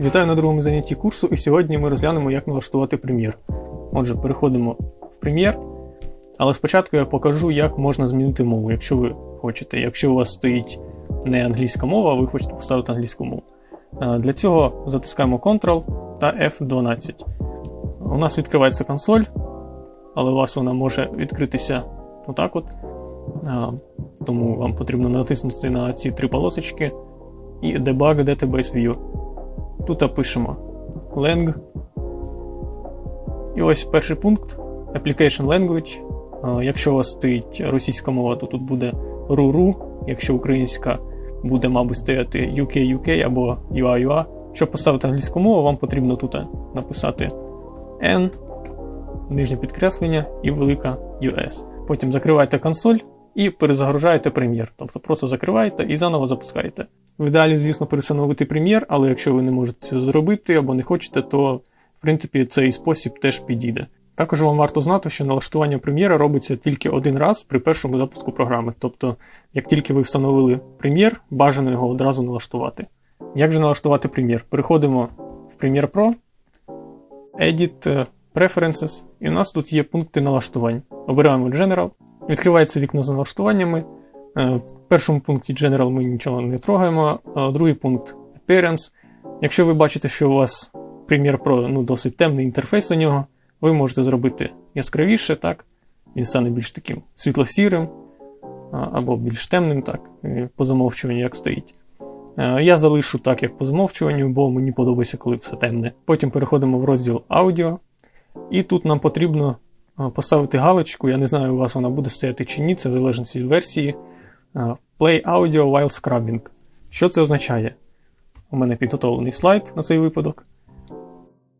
Вітаю на другому занятті курсу, і сьогодні ми розглянемо, як налаштувати прем'єр. Отже, переходимо в прем'єр, але спочатку я покажу, як можна змінити мову, якщо ви хочете. Якщо у вас стоїть не англійська мова, а ви хочете поставити англійську мову. Е, Для цього затискаємо Ctrl та F12. У нас відкривається консоль, але у вас вона може відкритися отак от. Е, Тому вам потрібно натиснути на ці три полосочки і Debug Database View. Тут пишемо lang. І ось перший пункт Application Language. Е, Якщо у вас стоїть російська мова, то тут буде RURU. Якщо українська буде, мабуть, стояти UK UK або UA UA. Щоб поставити англійську мову, вам потрібно тут написати N, нижнє підкреслення і велика US. Потім закриваєте консоль і перезагружаєте прем'єр. Тобто просто закриваєте і заново запускаєте. В ідеалі, звісно, перестановити прем'єр, але якщо ви не можете зробити або не хочете, то в принципі цей спосіб теж підійде. Також вам варто знати, що налаштування прем'єра робиться тільки один раз при першому запуску програми. Тобто, як тільки ви встановили прем'єр, бажано його одразу налаштувати. Як же налаштувати прем'єр? Переходимо в Premiere Pro, Edit, е, Preferences, і у нас тут є пункти налаштувань. Обираємо General, відкривається вікно з налаштуваннями. Е, В першому пункті General ми нічого не трогаємо, другий пункт Appearance. Якщо ви бачите, що у вас Premiere Pro ну, досить темний інтерфейс у нього, ви можете зробити яскравіше, так? Він стане більш таким світло-сірим або більш темним, так, по замовчуванню, як стоїть. Е, Я залишу так, як по замовчуванню, бо мені подобається, коли все темне. Потім переходимо в розділ аудіо, і тут нам потрібно поставити галочку. Я не знаю, у вас вона буде стояти чи ні, це в залежності від версії. Play audio while scrubbing. Що це означає? У мене підготовлений слайд на цей випадок.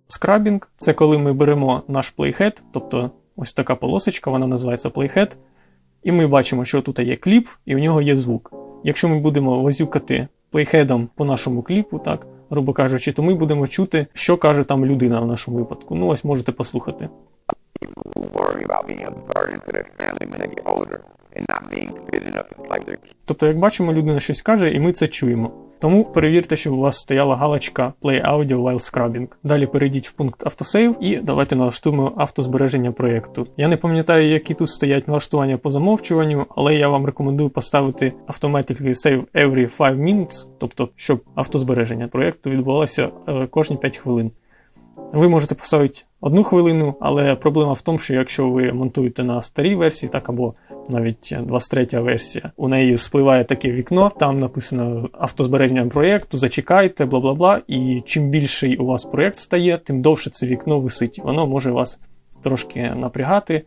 Скрабінг це коли ми беремо наш playhead, тобто ось така полосочка, вона називається playhead, і ми бачимо, що тут є кліп, і у нього є звук. Якщо ми будемо возюкати плейхедом по нашому кліпу, так, грубо кажучи, то ми будемо чути, що каже там людина в нашому випадку. Ну, ось можете послухати. Тобто, як бачимо, людина щось каже, і ми це чуємо. Тому перевірте, щоб у вас стояла галочка Play Audio while scrubbing. Далі перейдіть в пункт Автосейв і давайте налаштуємо автозбереження проєкту. Я не пам'ятаю, які тут стоять налаштування по замовчуванню, але я вам рекомендую поставити Automatically Save Every 5 minutes, тобто, щоб автозбереження проєкту відбувалося е, кожні 5 хвилин. Ви можете поставити одну хвилину, але проблема в тому, що якщо ви монтуєте на старій версії, так або навіть 23 версія, у неї спливає таке вікно, там написано автозбереження проєкту, зачекайте, бла бла бла. І чим більший у вас проєкт стає, тим довше це вікно висить. Воно може вас трошки напрягати.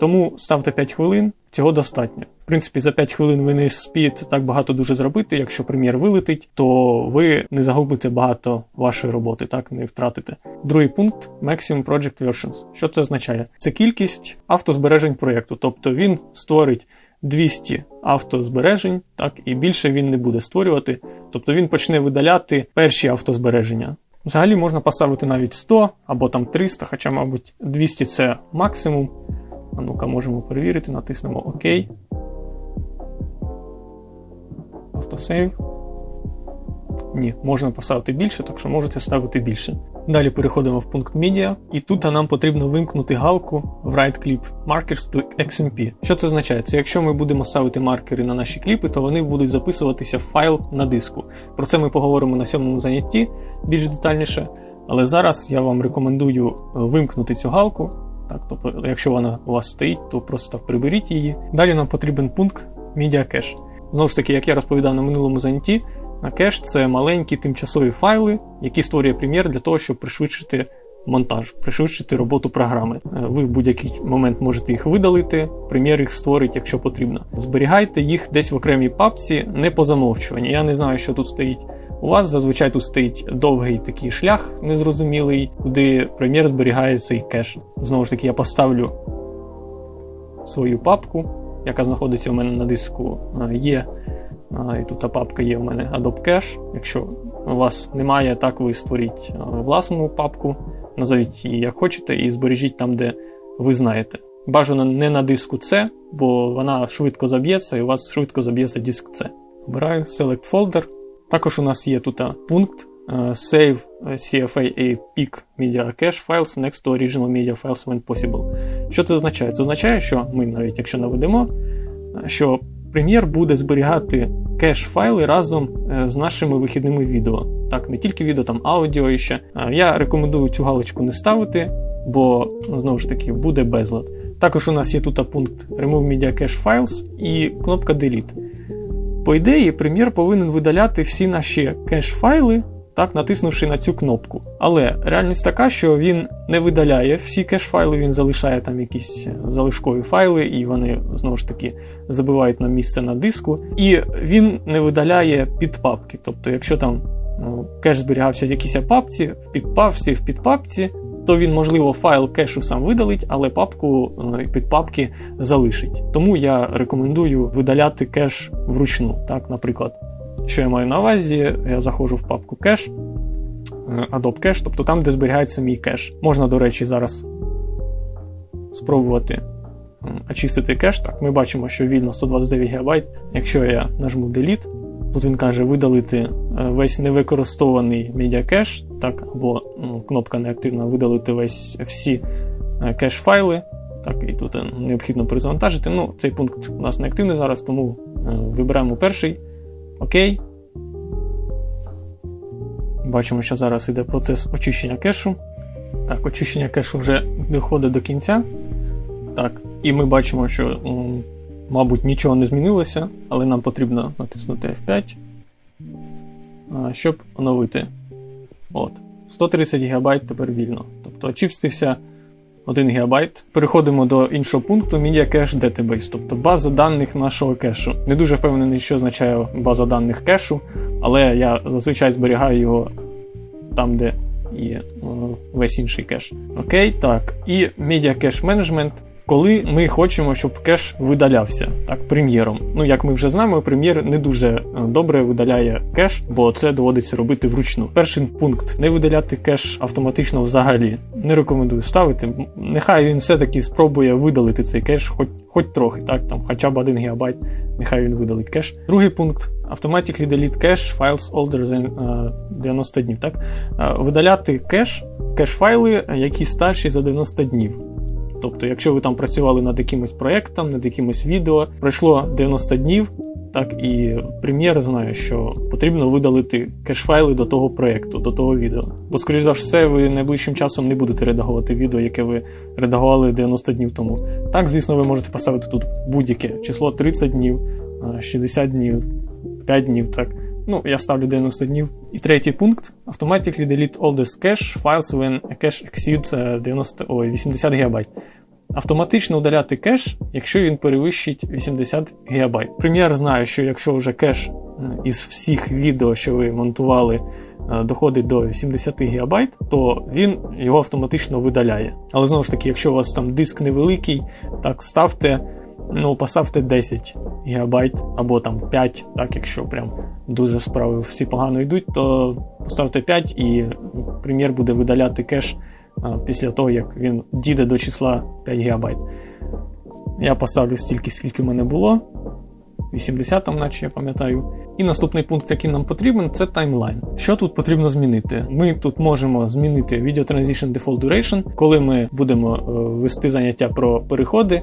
Тому ставте 5 хвилин, цього достатньо. В принципі, за 5 хвилин ви не спієте так багато дуже зробити. Якщо прем'єр вилетить, то ви не загубите багато вашої роботи, так не втратите. Другий пункт Maximum Project Versions. Що це означає? Це кількість автозбережень проєкту, тобто він створить 200 автозбережень, так і більше він не буде створювати. Тобто він почне видаляти перші автозбереження. Взагалі можна поставити навіть 100 або там 300, хоча, мабуть, 200 це максимум. А ну-ка, можемо перевірити, натиснемо ОК. Автосейв. Ні, можна поставити більше, так що можете ставити більше. Далі переходимо в пункт Media, і тут нам потрібно вимкнути галку в Right Clip Markers to XMP. Що це означає? Це якщо ми будемо ставити маркери на наші кліпи, то вони будуть записуватися в файл на диску. Про це ми поговоримо на сьомому занятті більш детальніше. Але зараз я вам рекомендую вимкнути цю галку. Так, тобто, якщо вона у вас стоїть, то просто приберіть її. Далі нам потрібен пункт Media Cache. Знову ж таки, як я розповідав на минулому занятті, кеш це маленькі тимчасові файли, які створює Premiere для того, щоб пришвидшити монтаж, пришвидшити роботу програми. Е, Ви в будь-який момент можете їх видалити, Premiere їх створить, якщо потрібно. Зберігайте їх десь в окремій папці, не по замовчуванні. Я не знаю, що тут стоїть. У вас зазвичай тут стоїть довгий такий шлях незрозумілий, куди Premiere зберігає цей кеш. Знову ж таки, я поставлю свою папку, яка знаходиться у мене на диску. Є І тут та папка є в мене Adobe Cache. Якщо у вас немає, так ви створіть власну папку, назовіть її як хочете, і збережіть там, де ви знаєте. Бажано не на диску C, бо вона швидко заб'ється, і у вас швидко заб'ється диск C. Обираю Select Folder. Також у нас є тут пункт е, save CFA a pic media cache files next to original media files when possible. Що це означає? Це означає, що ми навіть якщо наведемо, е, що Premiere буде зберігати кеш-файли разом е, з нашими вихідними відео. Так, не тільки відео, там аудіо і ще. Е, Я рекомендую цю галочку не ставити, бо знову ж таки буде безлад. Також у нас є тут пункт Remove Media Cache Files і кнопка Delete. По ідеї, Premiere повинен видаляти всі наші кеш-файли, так, натиснувши на цю кнопку. Але реальність така, що він не видаляє всі кеш-файли, він залишає там якісь залишкові файли, і вони знову ж таки забивають на місце на диску. І він не видаляє підпапки. Тобто, якщо там ну, кеш зберігався в якійсь папці, в підпапці, в підпапці, то він, можливо, файл кешу сам видалить, але папку е, підпапки залишить. Тому я рекомендую видаляти кеш вручну. Так, наприклад, що я маю на увазі, я заходжу в папку кеш, е, Adobe Cache, тобто там, де зберігається мій кеш. Можна, до речі, зараз спробувати очистити кеш. Так, ми бачимо, що вільно 129 ГБ. Якщо я нажму Delete, тут він каже видалити е, весь невикористований медіакеш, так, або ну, кнопка неактивна видалити весь всі е, кеш-файли. Так, і тут е, необхідно перезавантажити. Ну, цей пункт у нас не активний зараз, тому е, вибираємо перший. Окей. Бачимо, що зараз йде процес очищення кешу. Так, очищення кешу вже доходить до кінця. Так, і ми бачимо, що, мабуть, нічого не змінилося, але нам потрібно натиснути F5, а, щоб оновити. От. 130 ГБ тепер вільно. Тобто очистився 1 ГБ. Переходимо до іншого пункту Media Cache Database, тобто база даних нашого кешу. Не дуже впевнений, що означає база даних кешу, але я зазвичай зберігаю його там, де є весь інший кеш. Окей, так. І Media Cache Management, коли ми хочемо, щоб кеш видалявся так, прем'єром. Ну, як ми вже знаємо, прем'єр не дуже е, добре видаляє кеш, бо це доводиться робити вручну. Перший пункт не видаляти кеш автоматично взагалі. Не рекомендую ставити. Нехай він все-таки спробує видалити цей кеш, хоч, хоч трохи, так, там хоча б 1 ГБ, нехай він видалить кеш. Другий пункт Automatically delete cache files older than е, 90 днів. Так? Е, Видаляти кеш, кеш-файли, які старші за 90 днів. Тобто, якщо ви там працювали над якимось проєктом, над якимось відео, пройшло 90 днів, так і прем'єр знає, що потрібно видалити кеш-файли до того проєкту, до того відео. Бо, скоріш за все, ви найближчим часом не будете редагувати відео, яке ви редагували 90 днів тому. Так, звісно, ви можете поставити тут будь-яке число 30 днів, е, 60 днів, 5 днів. так. Ну, я ставлю 90 днів. І третій пункт: Automatically delete all the cache files when a cache exceeds е, 90, ой, 80 ГБ. Автоматично удаляти кеш, якщо він перевищить 80 ГБ. Прем'єр знає, що якщо вже кеш е, із всіх відео, що ви монтували, е, доходить до 80 ГБ, то він його автоматично видаляє. Але знову ж таки, якщо у вас там диск невеликий, так ставте, ну, поставте 10 ГБ або там 5, так, якщо прям дуже справи всі погано йдуть, то поставте 5 і прем'єр буде видаляти кеш після того, як він дійде до числа 5 ГБ. Я поставлю стільки, скільки в мене було. 80 там, наче я пам'ятаю. І наступний пункт, який нам потрібен, це таймлайн. Що тут потрібно змінити? Ми тут можемо змінити Video Transition Default Duration, коли ми будемо е, вести заняття про переходи.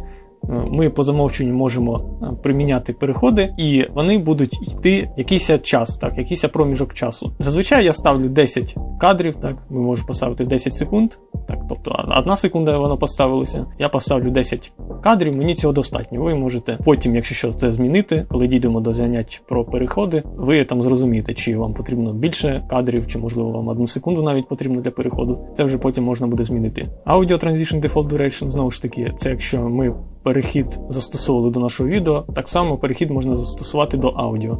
Ми по замовченню можемо е, приміняти переходи, і вони будуть йти якийсь час, так, якийсь проміжок часу. Зазвичай я ставлю 10 кадрів, так, ми можемо поставити 10 секунд, так, тобто одна секунда воно поставилося. Я поставлю 10 кадрів, мені цього достатньо. Ви можете потім, якщо що, це змінити, коли дійдемо до занять про переходи, ви там зрозумієте, чи вам потрібно більше кадрів, чи можливо вам одну секунду навіть потрібно для переходу. Це вже потім можна буде змінити. Audio Transition Default Duration, знову ж таки, це якщо ми перехід застосовували до нашого відео, так само перехід можна застосувати до аудіо.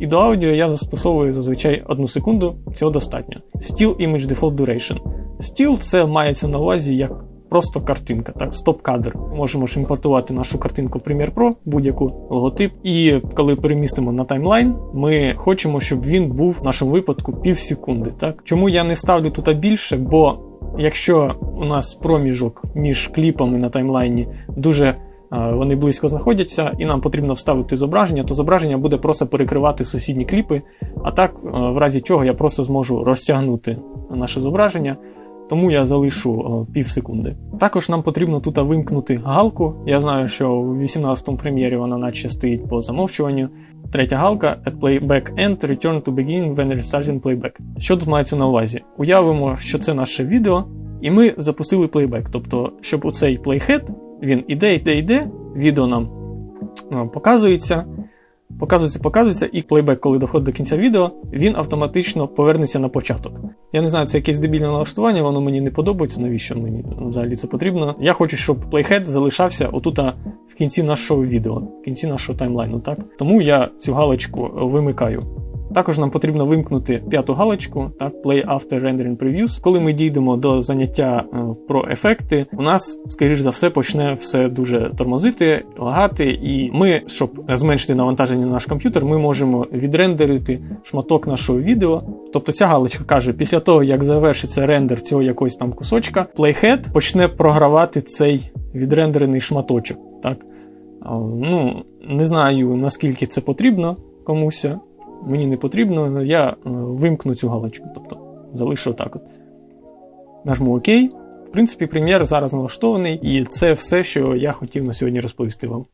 І до аудіо я застосовую зазвичай одну секунду, цього достатньо. Still Image Default Duration. Still це мається на увазі як просто картинка, так, стоп-кадр. Можемо ж імпортувати нашу картинку в Premiere Pro, будь-яку логотип. І коли перемістимо на таймлайн, ми хочемо, щоб він був в нашому випадку пів секунди. Так? Чому я не ставлю тут більше? Бо якщо у нас проміжок між кліпами на таймлайні дуже вони близько знаходяться, і нам потрібно вставити зображення, то зображення буде просто перекривати сусідні кліпи. А так, е, в разі чого, я просто зможу розтягнути наше зображення. Тому я залишу е, пів секунди. Також нам потрібно тут вимкнути галку. Я знаю, що у 18-му прем'єрі вона наче стоїть по замовчуванню. Третя галка at playback end, return to begin when restarting playback. Що тут мається на увазі? Уявимо, що це наше відео, і ми запустили плейбек. Тобто, щоб у цей playhead, він іде, іде, іде, відео нам е, показується, показується, показується, і плейбек, коли доходить до кінця відео, він автоматично повернеться на початок. Я не знаю, це якесь дебільне налаштування, воно мені не подобається, навіщо мені взагалі це потрібно. Я хочу, щоб плейхед залишався отута в кінці нашого відео, в кінці нашого таймлайну, так? Тому я цю галочку вимикаю. Також нам потрібно вимкнути п'яту галочку, так, Play After Rendering Previews. Коли ми дійдемо до заняття е, про ефекти, у нас, скоріш за все, почне все дуже тормозити, лагати, і ми, щоб зменшити навантаження на наш комп'ютер, ми можемо відрендерити шматок нашого відео. Тобто ця галочка каже, після того, як завершиться рендер цього якогось там кусочка, Playhead почне програвати цей відрендерений шматочок. Так? Ну, не знаю, наскільки це потрібно комусь мені не потрібно, я е, вимкну цю галочку, тобто залишу так. от. Нажму ОК. В принципі, прем'єр зараз налаштований, і це все, що я хотів на сьогодні розповісти вам.